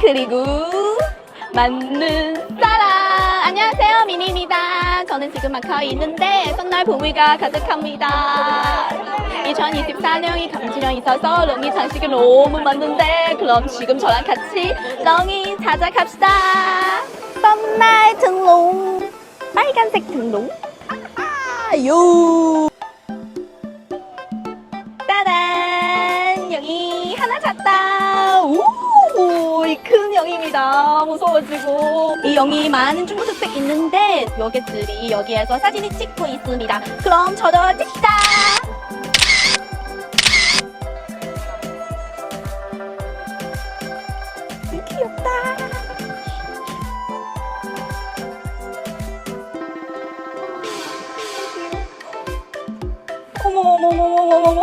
그리고 맞는 사랑. 안녕하세요, 미니입니다. 저는 지금 마카오에 있는데 첫날 봄이가 가득합니다. 2024년이 감지령 있어서 롱이 장식이 너무 많는데 그럼 지금 저랑 같이 롱이 찾아 갑시다. 첫날 등롱. 빨간색 등롱. 아, 요. 따단 여기 하나 찾다 오, 이 큰 영입니다. 무서워지고. 이 영이 많은 중국 특색 있는데 여객들이 여기에서 사진을 찍고 있습니다. 그럼 저도 찍자! 음, 귀엽다. 어머 어머 어머 어머 어머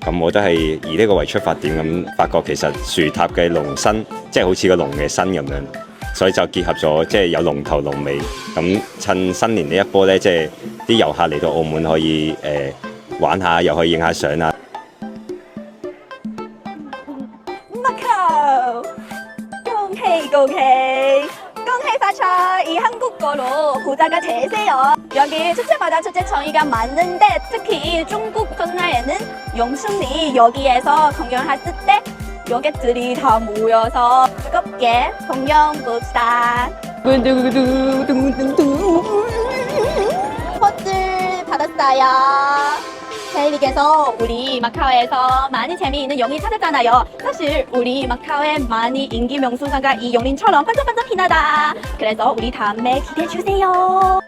咁我都係以呢個為出發點咁，發覺其實樹塔嘅龍身即係好似個龍嘅身咁樣，所以就結合咗即係有龍頭龍尾。咁趁新年呢一波呢，即係啲遊客嚟到澳門可以誒、呃玩下，又可以影下相啊。 마카오恭喜恭喜恭喜发财이 한국어로 부자가 되세요 여기 축제마다 축제 정의가 많은데 특히 중국 전날에는 영승리 여기에서 공연했을 때 여객들이 다 모여서 뜨겁게 공연 봅시다 포즈 받았어요 젤릭에서 우리 마카오에서 많이 재미있는 영인 찾았잖아요. 사실 우리 마카오에 많이 인기 명소사가 이 영인처럼 반짝반짝 빛나다. 그래서 우리 다음에 기대해 주세요.